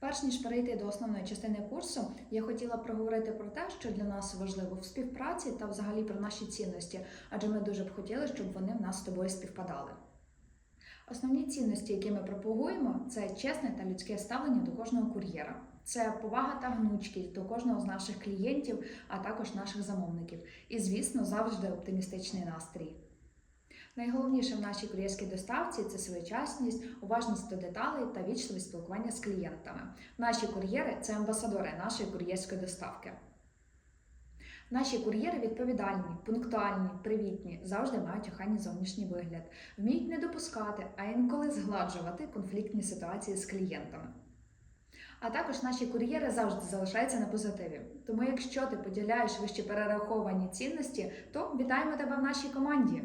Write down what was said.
Перш ніж перейти до основної частини курсу, я хотіла проговорити про те, що для нас важливо в співпраці та взагалі про наші цінності, адже ми дуже б хотіли, щоб вони в нас з тобою співпадали. Основні цінності, які ми пропагуємо, це чесне та людське ставлення до кожного кур'єра. Це повага та гнучкість до кожного з наших клієнтів, а також наших замовників. І, звісно, завжди оптимістичний настрій. Найголовніше в нашій кур'єрській доставці це своєчасність, уважність до деталей та вічливе спілкування з клієнтами. Наші кур'єри це амбасадори нашої кур'єрської доставки. Наші кур'єри відповідальні, пунктуальні, привітні, завжди мають охайний зовнішній вигляд, вміють не допускати, а інколи згладжувати конфліктні ситуації з клієнтами. А також наші кур'єри завжди залишаються на позитиві. Тому, якщо ти поділяєш вище перераховані цінності, то вітаємо тебе в нашій команді!